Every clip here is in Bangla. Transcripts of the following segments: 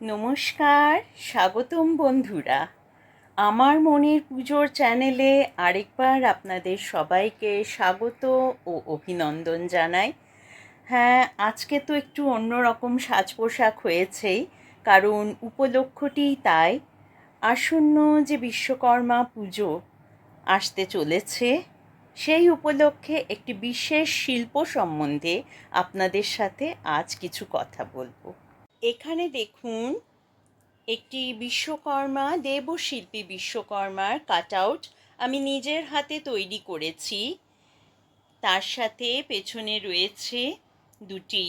নমস্কার, স্বাগতম বন্ধুরা। আমার মনের পুজোর চ্যানেলে আরেকবার আপনাদের সবাইকে স্বাগত ও অভিনন্দন জানাই। হ্যাঁ আজকে তো একটু অন্যরকম সাজ পোশাক হয়েছেই, কারণ উপলক্ষটিই তাই। আসন্ন যে বিশ্বকর্মা পুজো আসতে চলেছে, সেই উপলক্ষে একটি বিশেষ শিল্প সম্বন্ধে আপনাদের সাথে আজ কিছু কথা বলব। এখানে দেখুন, একটি বিশ্বকর্মা, দেবশিল্পী বিশ্বকর্মার কাট আউট আমি নিজের হাতে তৈরি করেছি। তার সাথে পেছনে রয়েছে দুটি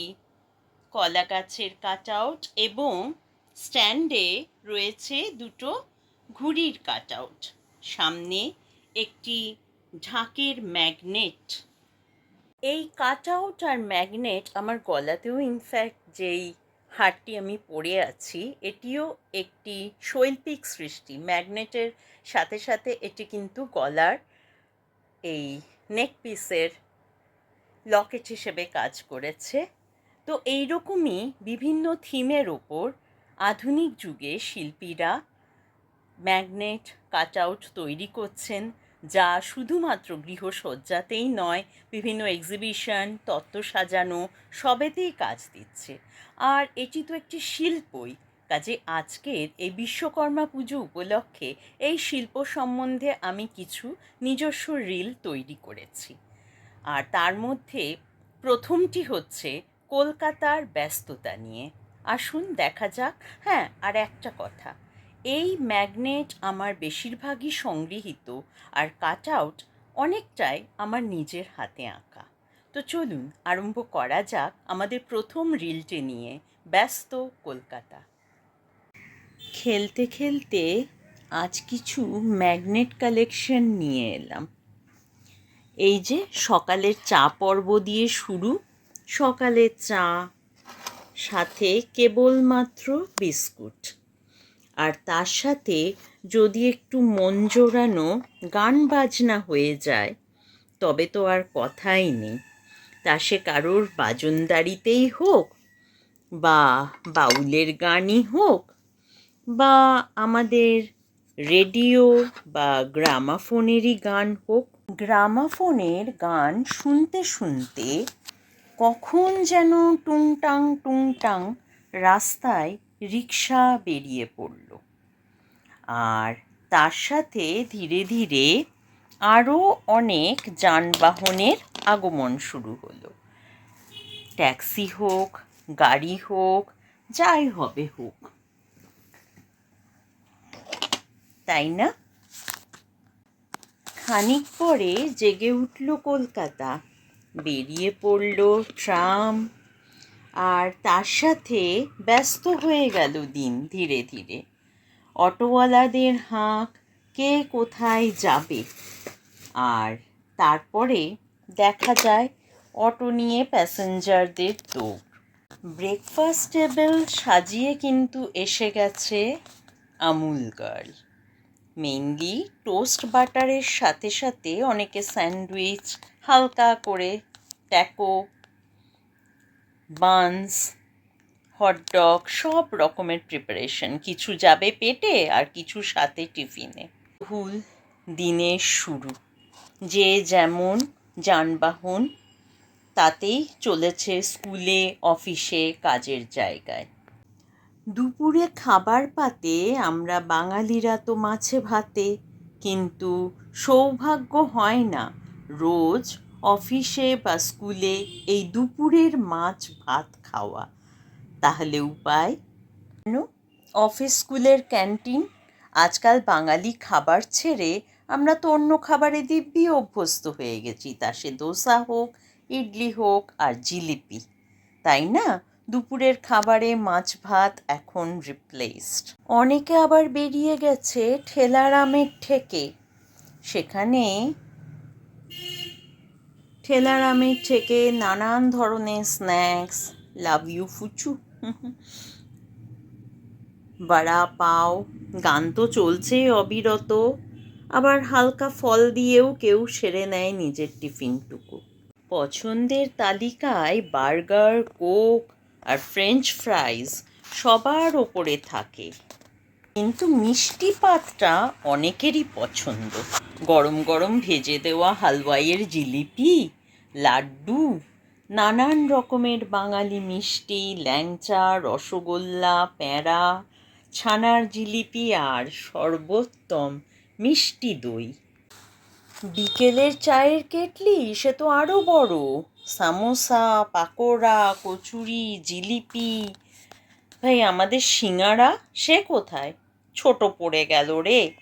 কলা গাছের কাট আউট এবং স্ট্যান্ডে রয়েছে দুটো ঘুড়ির কাট আউট সামনে একটি ঢাকের ম্যাগনেট এই কাট আউট আর ম্যাগনেট আমার গলাতেও ইনফ্যাক্ট যেই হারটি আমি পরে আছি, এটিও একটি শৈল্পিক সৃষ্টি। ম্যাগনেটের সাথে সাথে এটি কিন্তু গলার এই নেক পিসের লকেট হিসেবে কাজ করেছে। তো এইরকমই বিভিন্ন থিমের ওপর আধুনিক যুগে শিল্পীরা ম্যাগনেট কাট আউট তৈরি করছেন। যা শুধুমাত্র গৃহসজ্জাতেই নয়, বিভিন্ন এক্সিবিশন তত্ত্ব সাজানো, সবেতেই কাজ দিচ্ছে। আর এটি তো একটি শিল্পই। কাজে আজকের এই বিশ্বকর্মা পুজো উপলক্ষে এই শিল্প সম্বন্ধে আমি কিছু নিজস্ব রিল তৈরি করেছি। আর তার মধ্যে প্রথমটি হচ্ছে কলকাতার ব্যস্ততা নিয়ে। আসুন দেখা যাক। হ্যাঁ আর একটা কথা। এই ম্যাগনেট আমার বেশিরভাগই সংগৃহীত আর কাট আউট অনেকটাই আমার নিজের হাতে আঁকা। তো চলুন আরম্ভ করা যাক আমাদের প্রথম রিলটি নিয়ে, ব্যস্ত কলকাতা। খেলতে খেলতে আজ কিছু ম্যাগনেট কালেকশন নিয়ে এলাম। এই যে সকালের চা পর্ব দিয়ে শুরু। সকালের চা, সাথে কেবলমাত্র বিস্কুট। আর তার সাথে যদি একটু মন জোড়ানো গান বাজনা হয়ে যায়, তবে তো আর কথাই নেই। তা সে কারোর বাজনদারিতেই হোক, বা বাউলের গানই হোক, বা আমাদের রেডিও বা গ্রামাফোনেরই গান হোক। গ্রামাফোনের গান শুনতে শুনতে কখন যেন টুংটাং টুংটাং রাস্তায় রিক্সা বেরিয়ে পড়ল। আর তার সাথে ধীরে ধীরে আরও অনেক যানবাহনের আগমন শুরু হলো। ট্যাক্সি হোক, গাড়ি হোক, যাই হবে হোক। তাই না? খানিক পরে জেগে উঠল কলকাতা। বেরিয়ে পড়ল ট্রাম আর তার সাথে ব্যস্ত হয়ে গেল দিন ধীরে ধীরে। অটোওয়ালাদের হাঁক, কে কোথায় যাবে? আর তারপরে দেখা যায় অটো নিয়ে প্যাসেঞ্জারদের দৌড়। ব্রেকফাস্ট টেবিল সাজিয়ে কিন্তু এসে গেছে আমুল গার্ল মেইনলি টোস্ট বাটারের সাথে সাথে অনেকে স্যান্ডউইচ হালকা করে ট্যাকো বানস হটডগ সব রকমের প্রিপারেশন কিছু যাবে পেটে আর কিছু সাথে টিফিনে ভুল দিনের শুরু। যে যেমন যানবাহন, তাতেই চলেছে স্কুলে অফিসে কাজের জায়গায়। দুপুরে খাবার পাতে আমরা বাঙালিরা তো মাছে ভাতে, কিন্তু সৌভাগ্য হয় না। রোজ অফিসে বা স্কুলে এই দুপুরের মাছ ভাত খাওয়া। তাহলে উপায়? অফিস স্কুলের ক্যান্টিন, আজকাল বাঙালি খাবার ছেড়ে আমরা তো অন্য খাবারে দিব্যি অভ্যস্ত হয়ে গেছি। তা সে দোসা হোক, ইডলি হোক আর জিলিপি, তাই না? দুপুরের খাবারে মাছ ভাত এখন রিপ্লেসড অনেকে আবার বেরিয়ে গেছে ঠেলারামের ঠেকে। সেখানে ঠেলারামের থেকে নানান ধরনের স্ন্যাক্স, লাভ ইউ ফুচু। বড়া, পাও, গান তো চলছেই অবিরত। আবার হালকা ফল দিয়েও কেউ সেরে নেয় নিজের টিফিনটুকু। পছন্দের তালিকায় বার্গার, কোক আর ফ্রেঞ্চ ফ্রাইজ সবার ওপরে থাকে। কিন্তু মিষ্টি পাতটা অনেকেরই পছন্দ। গরম গরম ভেজে দেওয়া হালুয়াইয়ের জিলিপি লাড্ডু, নানান রকমের বাঙালি মিষ্টি, ল্যাংচা, রসগোল্লা প্যাঁড়া ছানার জিলিপি আর সর্বোত্তম মিষ্টি দই। বিকেলের চায়ের কেটলি, সে তো আরও বড়। সামোসা, পাকোড়া, কচুরি, জিলিপি। ভাই, আমাদের সিঙাড়া সে কোথায়? ছোট পড়ে গেল রে।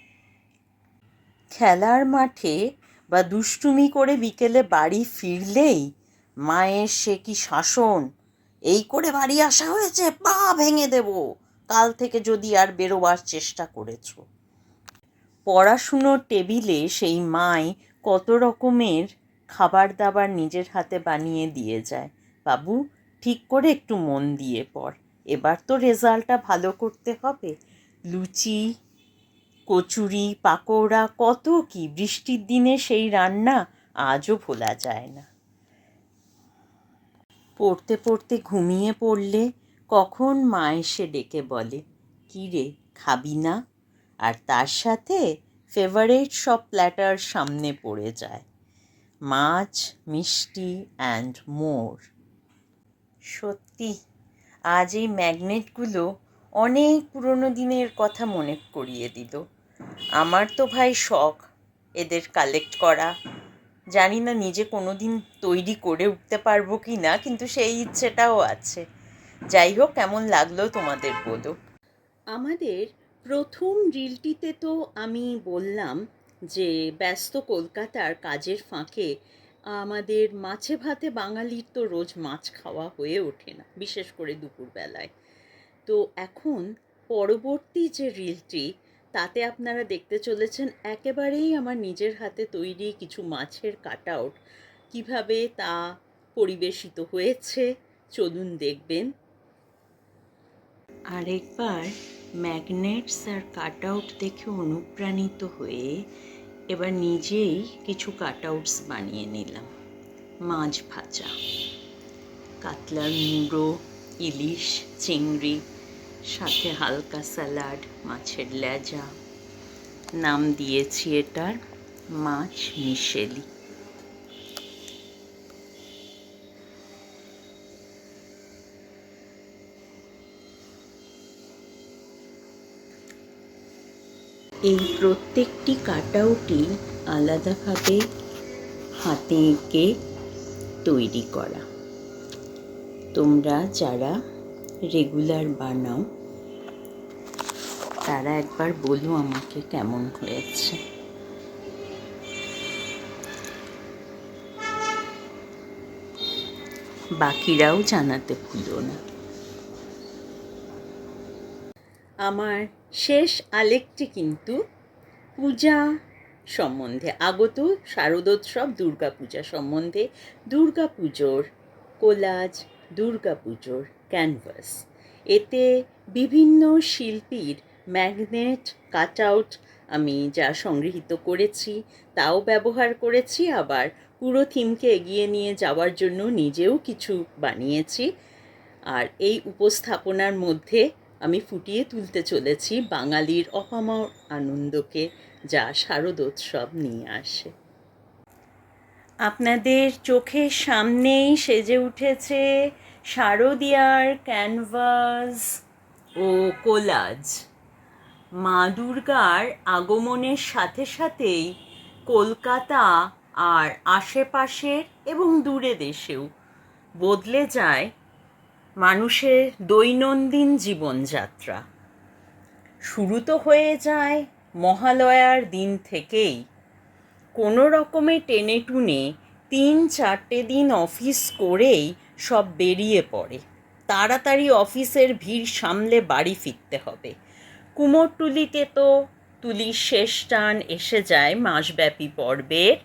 খেলার মাঠে বা দুষ্টুমি করে বিকেলে বাড়ি ফিরলেই মায়ের সে কি শাসন? এই করে বাড়ি আসা হয়েছে? পা ভেঙে দেব। কাল থেকে যদি আর বেরোবার চেষ্টা করেছ। পড়াশুনোর টেবিলে সেই মাই কত রকমের খাবার দাবার নিজের হাতে বানিয়ে দিয়ে যায়। বাবু, ঠিক করে একটু মন দিয়ে পড়। এবার তো রেজাল্টটা ভালো করতে হবে। লুচি কচুরি, পাকোড়া, কত কি? বৃষ্টির দিনে সেই রান্না আজও ভোলা যায় না। পড়তে পড়তে ঘুমিয়ে পড়লে কখন মা এসে ডেকে বলে, কী রে, খাবি না? আর তার সাথে ফেভারেট সব প্ল্যাটার সামনে পড়ে যায়, মাছ, মিষ্টি অ্যান্ড মোর। সত্যি, আজ এই ম্যাগনেটগুলো অনেক পুরনো দিনের কথা মনে করিয়ে দিল। আমার তো ভাই শখ এদের কালেক্ট করা। জানি না নিজে কোনো দিন তৈরি করে উঠতে পারব কি না কিন্তু সেই ইচ্ছেটাও আছে। যাই হোক, কেমন লাগল তোমাদের বলো? আমাদের প্রথম রিলটিতে তো আমি বললাম যে, ব্যস্ত কলকাতার কাজের ফাঁকে আমাদের মাছে ভাতে বাঙালির তো রোজ মাছ খাওয়া হয়ে ওঠে না, বিশেষ করে দুপুরবেলায়। তো এখন পরবর্তী যে রিলটি তাতে আপনারা দেখতে চলেছেন একেবারেই আমার নিজের হাতে তৈরি কিছু মাছের কাট আউট কীভাবে তা পরিবেশিত হয়েছে, চলুন দেখবেন। আরেকবার ম্যাগনেটস আর কাট আউট দেখে অনুপ্রাণিত হয়ে এবার নিজেই কিছু কাট আউটস বানিয়ে নিলাম। মাছ ভাজা। কাতলার মুড়ো, ইলিশ, চিংড়ি সাথে হালকা স্যালাড, মাছের লেজা। নাম দিয়েছি এটার মাছ মিশেলি। এই প্রত্যেকটি কাটাউটি আলাদাভাবে হাতে এঁকে তৈরি করা। তোমরা যারা রেগুলার বানাও, তারা একবার বলো আমাকে কেমন হয়েছে। বাকিরাও জানাতে ভুলো না। আমার শেষ আলেকটি কিন্তু পূজা সম্বন্ধে, আগত শারদোৎসব দুর্গা পূজা সম্বন্ধে দুর্গা পুজোর কোলাজ দুর্গা পুজোর ক্যানভাস এতে বিভিন্ন শিল্পীর ম্যাগনেট কাট আউট আমি যা সংগৃহীত করেছি, তাও ব্যবহার করেছি, আবার পুরো থিমকে এগিয়ে নিয়ে যাওয়ার জন্য নিজেও কিছু বানিয়েছি। আর এই উপস্থাপনার মধ্যে আমি ফুটিয়ে তুলতে চলেছি বাঙালির অপামর আনন্দকে, যা শারদোৎসব নিয়ে আসে। আপনাদের চোখের সামনেই সেজে উঠেছে শারদিয়ার ক্যানভাস ও কোলাজ। মা দুর্গার আগমনের সাথে সাথেই কলকাতা আর আশেপাশের এবং দূরে দেশেও বদলে যায় মানুষের দৈনন্দিন জীবনযাত্রা। শুরু তো হয়ে যায় মহালয়ার দিন থেকেই। কোনো রকমে টেনে টুনে তিন চারটে দিন অফিস করেই সব বেরিয়ে পড়ে। তাড়াতাড়ি অফিসের ভিড় সামলে বাড়ি ফিরতে হবে। কুমোরটুলিতে তো তুলির শেষ টান এসে যায় মাসব্যাপী পর্বের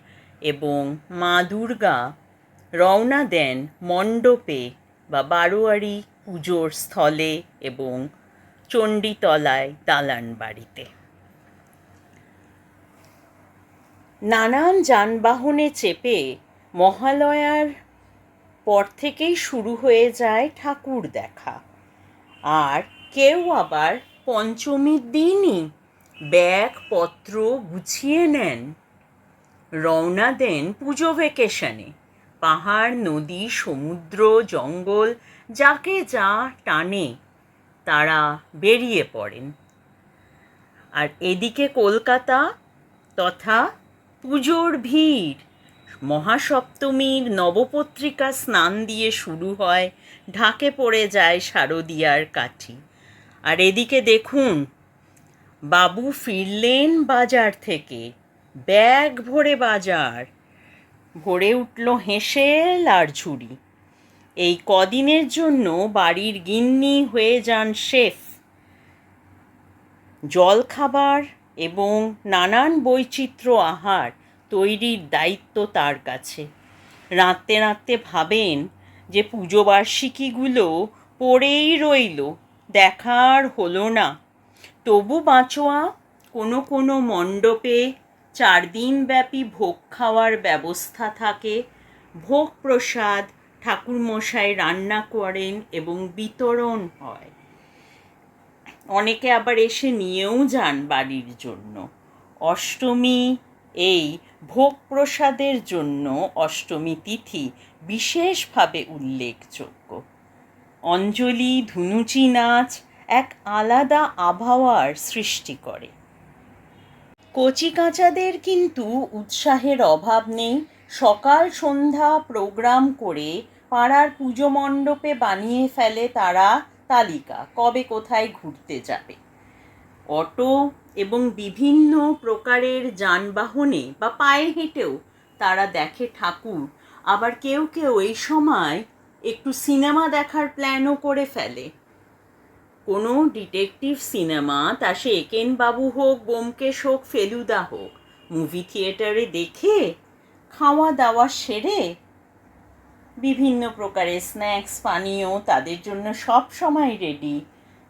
এবং মা দুর্গা রওনা দেন মণ্ডপে বা বারোয়ারি পুজোর স্থলে এবং চণ্ডীতলায় দালান বাড়িতে। নানান যানবাহনে চেপে মহালয়ার পর থেকেই শুরু হয়ে যায় ঠাকুর দেখা। আর কেউ আবার পঞ্চমীর দিনই ব্যাগপত্র গুছিয়ে নেন। রওনা দেন পুজো ভেকেশনে পাহাড়, নদী, সমুদ্র, জঙ্গল, যাকে যা টানে তারা বেরিয়ে পড়েন। আর এদিকে কলকাতা তথা পুজোর ভিড়। মহাসপ্তমীর নবপত্রিকা স্নান দিয়ে শুরু হয়, ঢাকে পড়ে যায় শারদিয়ার কাঠি। আর এদিকে দেখুন, বাবু ফিরলেন বাজার থেকে, ব্যাগ ভরে বাজার, ভরে উঠল হেসেল আর ঝুড়ি। এই কদিনের জন্য বাড়ির গিন্নি হয়ে যান শেফ। জলখাবার এবং নানান বৈচিত্র্য আহার তৈরির দায়িত্ব তার কাছে। রাঁধতে রাঁধতে ভাবেন যে পুজো বার্ষিকীগুলো পড়েই রইল, দেখার হলো না। তবু বাঁচোয়া কোনো কোনো মণ্ডপে চার দিনব্যাপী ভোগ খাওয়ার ব্যবস্থা থাকে। ভোগ প্রসাদ ঠাকুরমশাই রান্না করেন এবং বিতরণ হয়। অনেকে আবার এসে নিয়েও যান বাড়ির জন্য। অষ্টমী, এই ভোগ প্রসাদের জন্য অষ্টমী তিথি বিশেষভাবে উল্লেখযোগ্য। অঞ্জলি, ধুনুচি নাচ এক আলাদা আবহাওয়ার সৃষ্টি করে। কচি কাঁচাদের কিন্তু উৎসাহের অভাব নেই। সকাল সন্ধ্যা প্রোগ্রাম করে পাড়ার পুজো মণ্ডপে বানিয়ে ফেলে তারা তালিকা, কবে কোথায় ঘুরতে যাবে? অটো এবং বিভিন্ন প্রকারের যানবাহনে বা পায়ে হেঁটেও তারা দেখে ঠাকুর। আবার কেউ কেউ এই সময় একটু সিনেমা দেখার প্ল্যানও করে ফেলে। কোনো ডিটেকটিভ সিনেমা, তা সে একেন বাবু হোক, ব্যোমকেশ হোক, ফেলুদা হোক, মুভি থিয়েটারে দেখে খাওয়া দাওয়া সেরে বিভিন্ন প্রকারের স্ন্যাক্স পানীয় তাদের জন্য সব সময় রেডি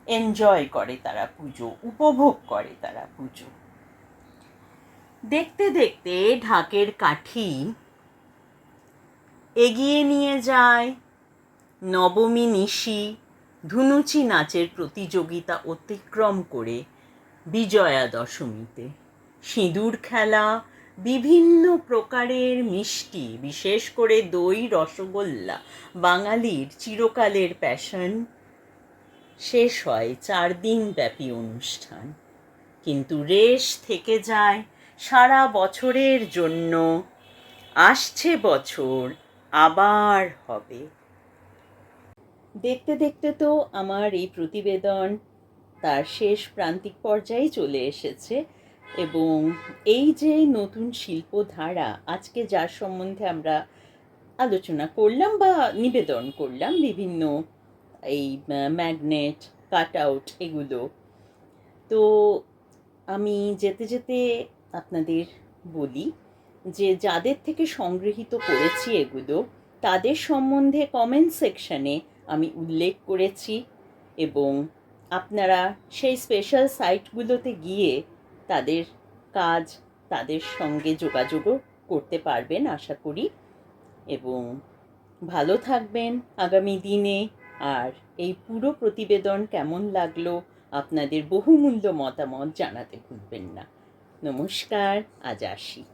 এনজয় করে তারা পুজো, উপভোগ করে তারা পুজো। দেখতে দেখতে ঢাকের কাঠি এগিয়ে নিয়ে যায়। নবমী নিশি, ধুনুচি নাচের প্রতিযোগিতা অতিক্রম করে বিজয়া দশমীতে। সিঁদুর খেলা বিভিন্ন প্রকারের মিষ্টি, বিশেষ করে দই, রসগোল্লা, বাঙালির চিরকালের প্যাশন শেষ হয় চার দিন ব্যাপী অনুষ্ঠান। কিন্তু রেশ থেকে যায়, সারা বছরের জন্য আসছে বছর, আবার হবে। দেখতে দেখতে তো আমার এই প্রতিবেদন তার শেষ প্রান্তিক পর্যায়ে চলে এসেছে। এবং এই যে নতুন শিল্পধারা, আজকে যার সম্বন্ধে আমরা আলোচনা করলাম বা নিবেদন করলাম, বিভিন্ন এই ম্যাগনেট কাট আউট এগুলো। তো আমি যেতে যেতে আপনাদের বলি যে, যাদের থেকে সংগৃহীত করেছি এগুলো, তাদের সম্বন্ধে কমেন্ট সেকশানে আমি উল্লেখ করেছি এবং আপনারা সেই স্পেশাল সাইটগুলোতে গিয়ে তাদের কাজ, তাদের সঙ্গে যোগাযোগও করতে পারবেন, আশা করি। এবং ভালো থাকবেন আগামী দিনে। আর এই পুরো প্রতিবেদন কেমন লাগল আপনাদের বহুমূল্য মতামত জানাতে ভুলবেন না। নমস্কার, আজ আসি।